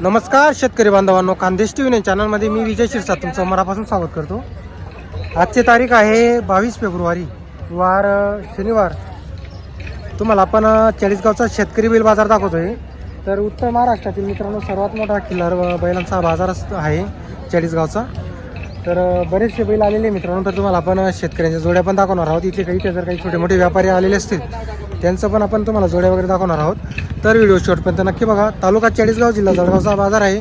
नमस्कार शेतकरी बांधवांनो. खानदेश टी व्ही चॅनलमध्ये मी विजय शिरसा तुमचं मनापासून स्वागत करतो. आजची तारीख आहे बावीस फेब्रुवारी. वार शनिवार. तुम्हाला आपण चाळीसगावचा शेतकरी बैल बाजार दाखवतोय. तर उत्तर महाराष्ट्रातील मित्रांनो सर्वात मोठा किल्लार बैलांचा बाजार आहे चाळीसगावचा. तर बरेचसे बैल आलेले मित्रांनो तर तुम्हाला आपण शेतकऱ्यांच्या जोड्या पण दाखवणार आहोत. इथे काही ते जर काही छोटे मोठे व्यापारी आलेले असतील त्यांचं पण आपण तुम्हाला जोड्या वगैरे दाखवणार आहोत. तर व्हिडिओ शॉर्टपर्यंत नक्की बघा. तालुका चाळीसगाव जिल्हा जळगावचा बाजार आहे.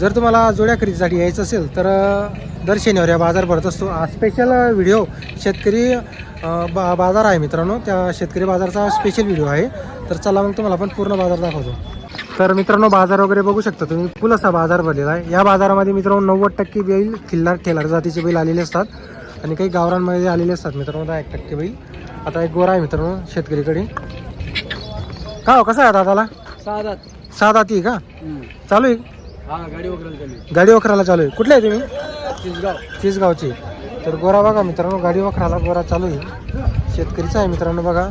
जर तुम्हाला जोड्या खरेदीसाठी यायचं असेल तर दर शनिवारी हा बाजार भरत असतो. हा स्पेशल व्हिडिओ शेतकरी बा बाजार आहे मित्रांनो. त्या शेतकरी बाजारचा स्पेशल व्हिडिओ आहे. तर चला मग तुम्हाला आपण पूर्ण बाजार दाखवतो. तर मित्रांनो बाजार वगैरे बघू शकता तुम्ही. फुल असा बाजार भरलेला आहे. या बाजारामध्ये मित्रांनो नव्वद टक्के बैल खिल्लार ठेलार जातीचे बैल आलेले असतात. आणि काही गावरांमध्ये आलेले असतात मित्रांनो दहा एक टक्के बैल. आता एक गोरा आहे मित्रांनो शेतकरीकडे. का हो? कसा आहे दादाला? साधात सहा दाती आहे का चालू आहे? हा गाडी वगैरे गाडी वखराला चालू आहे. कुठले आहे तुम्ही? चिसगाव. चिसगावची. तर गोरा बघा मित्रांनो गाडी वखराला गोरा चालू आहे. शेतकरीचा आहे मित्रांनो बघा.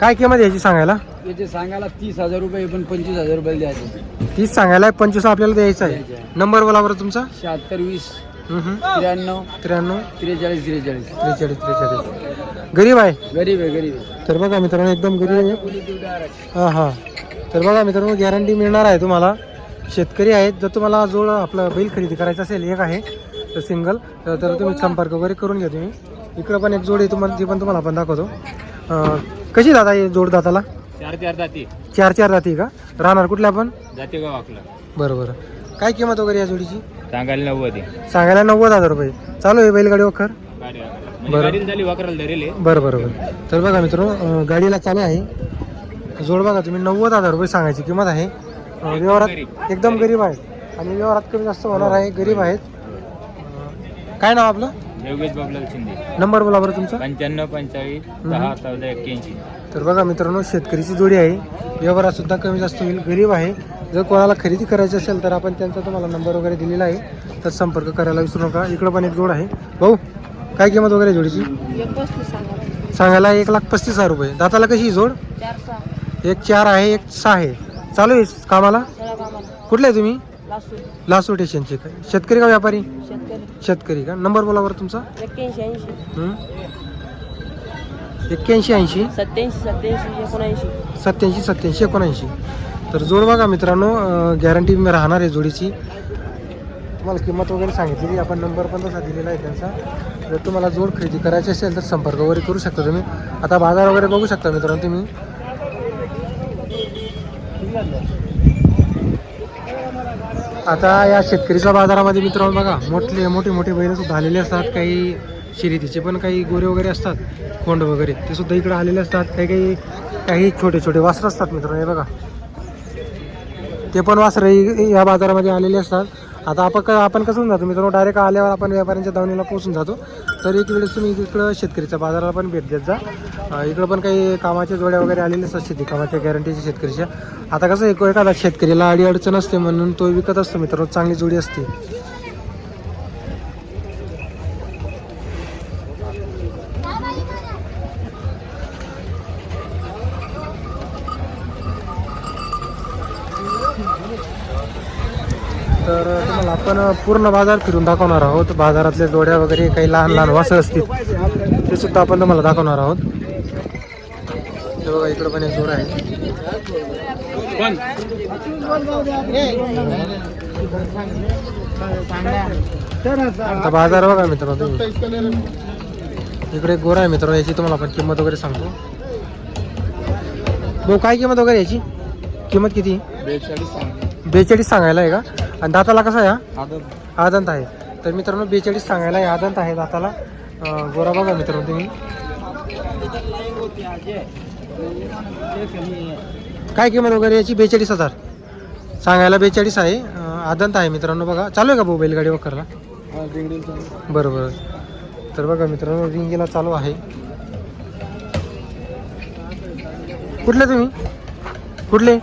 काय किंमत याची सांगायला? याचे सांगायला तीस हजार रुपये पण पंचवीस हजार रुपये द्यायचे तीस सांगायला पंचवीस आपल्याला द्यायचं आहे. नंबर बोला बरं तुमचा. शहात्तर वीस. त्र्याण्णव त्र्याण्णव. त्रेचाळीस त्रेचाळीस. त्रेचाळीस त्रेचाळीस. गरीब आहे. गरीब आहे गरीब आहे. तर बघा मित्रांनो एकदम गरीब. हां हां. तर बघा मित्रांनो गॅरंटी मिळणार आहे तुम्हाला. शेतकरी आहेत. जर तुम्हाला जोड आपलं बैल खरेदी करायचं असेल एक आहे तर सिंगल तर तर तुम्ही संपर्क वगैरे करून घ्या तुम्ही. इकडं पण एक जोड आहे तुम्हाला ती पण तुम्हाला आपण दाखवतो. कशी दादा ही जोड दाताला? चार चार जाती चार चार जाती का? राहणार कुठल्या आपण? जाते गाव आपलं बरं बरं. काय किंमत वगैरे या जोडीची? सांगायला नव्वद सांगायला नव्वद हजार रुपये. चालू आहे बैलगाडी वखर बरं. म्हणजे गाडीला झाली वाकराला धरेल. बरं बरं बरं. तर बघा मित्रांनो अं, गाडीला चालू आहे. जोड बघा तुम्ही नव्वद हजार रुपये सांगायची किंमत आहे. अं, व्यवहारात एकदम गरीब. आहे आणि व्यवहारात कमी जास्त होणार आहे गरीब आहेत. अं, काय नाव आपलं? योगेश बाबला शिंदे. नंबर बोला बरं तुमचा. पंच्याण्णव पंचाळीस दहा चौदा एक्क्याऐंशी. तर बघा मित्रांनो शेतकरीची जोडी आहे. व्यवहारात सुद्धा कमी जास्त होईल गरीब आहे. जर कोणाला खरेदी करायची असेल तर आपण त्यांचा तुम्हाला नंबर वगैरे दिलेला आहे. तर संपर्क करायला विसरू नका. इकडं पण एक जोड आहे. भाऊ काय किंमत वगैरे आहे जोडीची? सांगायला एक लाख पस्तीस हजार रुपये. दाताला कशी ही जोड? एक चार आहे एक सहा आहे. चालू आहे कामाला? कुठले आहे तुम्ही? लासू स्टेशनचे काय शेतकरी का व्यापारी? शेतकरी. का? नंबर बोला बरं तुमचा. एक्क्याऐंशी ऐंशी? एक्क्याऐंशी ऐंशी? सत्याऐंशी सत्याऐंशी एकोणऐंशी. सत्याऐंशी सत्याऐंशी एकोणऐंशी. तर जोड बघा मित्रांनो गॅरंटी राहणार आहे जोडीची. तुम्हाला किंमत वगैरे सांगितलेली आपण नंबर पण तसा दिलेला आहे त्यांचा. जर तुम्हाला जोड खरेदी करायची असेल तर संपर्क वगैरे करू शकता तुम्ही. आता बाजार वगैरे बघू शकता मित्रांनो तुम्ही. आता या शेतकरीच्या बाजारामध्ये मित्रांनो बघा मोठे मोठे मोठे बैल सुद्धा आलेले असतात. काही शर्यतीचे पण काही गोरे वगैरे असतात कोंड वगैरे ते सुद्धा इकडे आलेले असतात. काही काही काही छोटे छोटे वासरं असतात मित्रांनो हे बघा. ते पण वासर या बाजारामध्ये आलेले असतात. आता आपण क आपण कसं जातो मित्रांनो डायरेक्ट आल्यावर आपण व्यापाऱ्यांच्या दावणीला पोहोचून जातो. तर एक वेळेस तुम्ही इकडं शेतकरीच्या बाजाराला पण भेट देत जा. इकडं पण काही कामाच्या जोड्या वगैरे आलेले असतात शेती कामाच्या गॅरंटीच्या शेतकरीच्या. आता कसं एक एखादा शेतकरीला अडी अडचण असते म्हणून तो विकत असतो मित्रांनो चांगली जोडी असते. तर तुम्हाला आपण पूर्ण बाजार फिरून दाखवणार आहोत. बाजारातल्या जोड्या वगैरे काही लहान लहान वासं असतील ते सुद्धा आपण तुम्हाला दाखवणार आहोत. हे बघा इकडं पण एक जोड आहे. आता बाजार बघा मित्र इकडे गोरा आहे मित्र याची तुम्हाला आपण किंमत वगैरे सांगतो. भाऊ काय किंमत वगैरे याची? किंमत किती? बेचाळीस बेचाळीस सांगायला आहे का? आणि दाताला कसा आहे हा? आदत. आदंत आहे. तर मित्रांनो बेचाळीस सांगायला आहे आदंत आहे दाताला. गोरा बघा मित्रांनो तुम्ही. काय किंमत वगैरे याची? बेचाळीस हजार. सांगायला बेचाळीस आहे. आदंत आहे मित्रांनो बघा. चालू आहे का भाऊ बैलगाडी वगैरेला बरं बरं तर बघा मित्रांनो रिंगीला चालू आहे. कुठले तुम्ही? कुठले?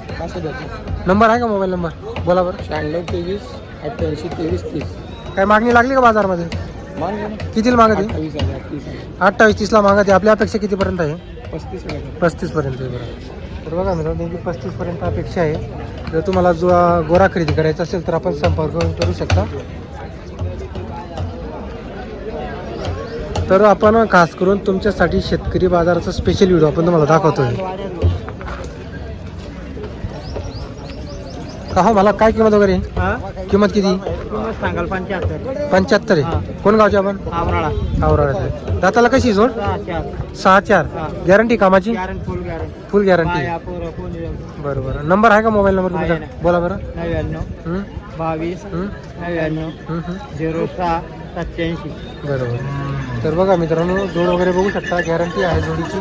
नंबर आहे का मोबाईल नंबर? बोला बरं. शहाण्णव तेवीस अठ्ठ्याऐंशी तेवीस तीस. काय मागणी लागली का बाजारमध्ये? कितीला मागत? आहे अठ्ठावीस तीसला मागत. आहे आपल्या अपेक्षा कितीपर्यंत आहे? पस्तीस हजार. पस्तीस पर्यंत आहे बरं तर बघा मित्रांनो त्यांची पस्तीसपर्यंत अपेक्षा आहे. जर तुम्हाला जो गोरा खरेदी करायचा असेल तर आपण संपर्क करू शकता. तर आपण खास करून तुमच्यासाठी शेतकरी बाजाराचा स्पेशल व्हिडिओ आपण तुम्हाला दाखवतोय. का हो मला काय किंमत वगैरे? किंमत किती? सांगाल पंच्याहत्तर. पंच्याहत्तर आहे. कोण गावचे आपण? आवराळा. आवराळ्याचे दाताला कशी जोड? सहा चार. गॅरंटी कामाची? फुल गॅरंटी फुल गॅरंटी अपूर फोन बरं बरं. नंबर आहे का मोबाईल नंबर तुमचा. बोला बरं. नव्याण्णव? बावीस? नव्याण्णव. झिरो सहा सत्याऐंशी. बरोबर तर बघा मित्रांनो जोड वगैरे बघू शकता. गॅरंटी आहे जोडीची.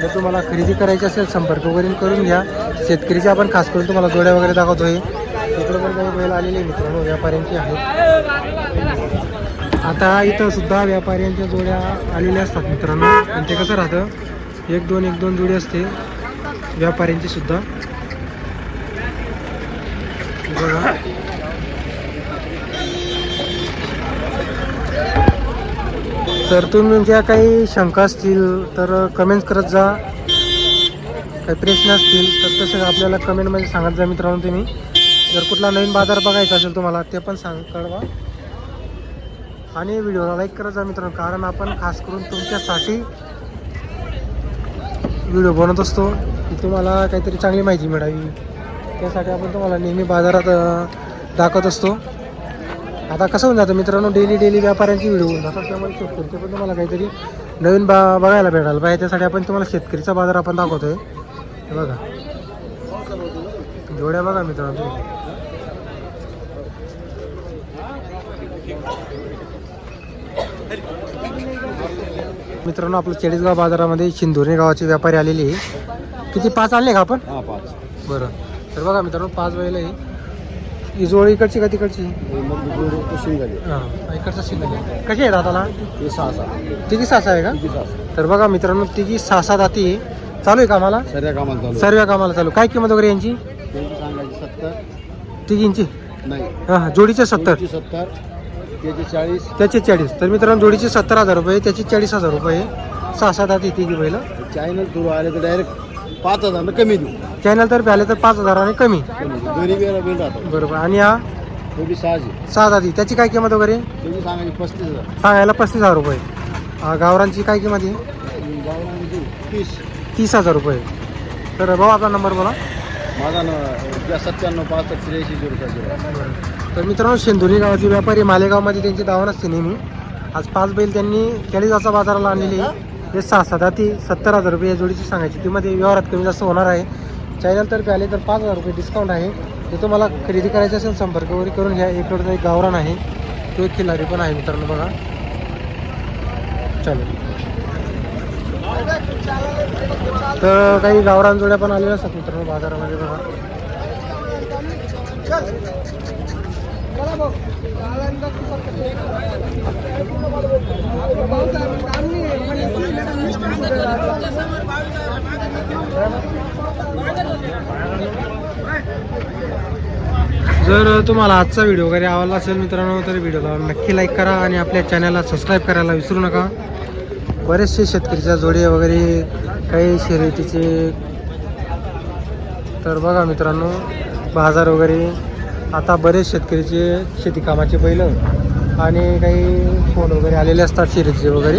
जर तुम्हाला खरेदी करायची असेल संपर्क वगैरे करून घ्या. शेतकरीचे आपण खास करून तुम्हाला जोड्या वगैरे दाखवतोय इकडे पण काही बैल आलेले आहे मित्रांनो व्यापाऱ्यांची आहेत. आता इथं सुद्धा व्यापाऱ्यांच्या जोड्या आलेल्या असतात मित्रांनो. आणि ते कसं राहतं एक दोन एक दोन जोडी असते. व्यापाऱ्यांची सुद्धा. बघा. तर तुमच्या काही शंका असतील तर कमेंट्स करत जा. काही प्रश्न असतील तर तसं आपल्याला कमेंटमध्ये सांगत जा मित्रांनो तुम्ही. जर कुठला नवीन बाजार बघायचा असेल तुम्हाला ते पण सांग कळवा. आणि व्हिडिओला लाईक करत जा मित्रांनो कारण आपण खास करून तुमच्यासाठी व्हिडिओ बनवत असतो. की तुम्हाला काहीतरी चांगली माहिती मिळावी. त्यासाठी आपण तुम्हाला नेहमी बाजारात दाखवत असतो. आता कसं होऊन जातं मित्रांनो डेली डेली व्यापाऱ्यांची व्हिडिओ होऊन जातात त्यामुळे शेतकरीचे पण तुम्हाला काहीतरी नवीन बा बघायला भेटायला पाहिजे त्यासाठी आपण तुम्हाला शेतकरीचा बाजार आपण दाखवतोय. हे बघा. जोड्या बघा मित्रांनो. मित्रांनो आपलं चाळीसगाव बाजारामध्ये शिंदोरी गावाचे व्यापारी आलेले आहे. किती? पाच आणले का आपण? बरं. तर बघा मित्रांनो पाच आहे. ही जोड इकडची का तिकडची? झाली हां इकडचा आहे. कशी आहे दाताला हे सहा सहा. तिघी सासा आहे का? किती सहा तर बघा मित्रांनो तिघी सहा सात दाती आहे. चालू आहे कामाला सर्व कामाला चालू सर्व कामाला चालू. काय किंमत वगैरे यांची? त्यांची सांगायची सत्तर. तिघींची? नाही. हां जोडीचे सत्तर. त्यांची सत्तर. त्याची चाळीस. त्याचे चाळीस. तर मित्रांनो जोडीचे सत्तर हजार रुपये त्याची चाळीस हजार रुपये. सहा सात दाती तिघी बैल. चायनल थ्रू आले तर डायरेक्ट पाच हजार कमी देऊ. चॅनल तर्फे आले तर पाच हजाराने कमी. कमी देऊ. वेळा बिल राहतो बरोबर. आणि हा? तो बी सहाशे सहा त्याची काय किंमत वगैरे? सांगायची पस्तीस हजार. सांगायला पस्तीस हजार रुपये. हा, गावरांची काय किंमत आहे? आणि गावरान देऊ तीस. तीस हजार रुपये. तर भाऊ आपला नंबर बोला. माझा न सत्त्याण्णव पासष्ट त्र्याऐंशी झिरो सहा झिरो तर मित्रांनो शेंदुरी गावाचे व्यापारी मालेगावमध्ये त्यांची दावण असते नेहमी. आज पाच बैल त्यांनी चाळीसाचा बाजाराला आणलेली. आहे हे सहा सात ती सत्तर हजार रुपये या जोडीची सांगायची तीमध्ये व्यवहारात कमी जास्त होणार आहे. चॅनलतर्फे आले तर पाच हजार रुपये डिस्काउंट आहे. ते तुम्हाला खरेदी करायचे असेल संपर्क वगैरे करून घ्या. इकडचा एक गावरान आहे. तो एक खिलारी पण आहे मित्रांनो बघा. चालेल तर काही गावरान जोड्या पण आलेल्या असतात मित्रांनो बाजारामध्ये बघा. जर तुम्हाला आजचा व्हिडिओ वगैरे आवडला असेल मित्रांनो तर व्हिडिओला नक्की लाईक करा आणि आपल्या चॅनलला सबस्क्राईब करायला विसरू नका. बरेचसे शेतकरीच्या जोडे वगैरे काही शर्यतीचे. तर बघा मित्रांनो बाजार वगैरे. आता बरेच शेतकरीचे शेती कामाचे बैल आणि काही फोन वगैरे आलेले असतात शर्यतीचे वगैरे.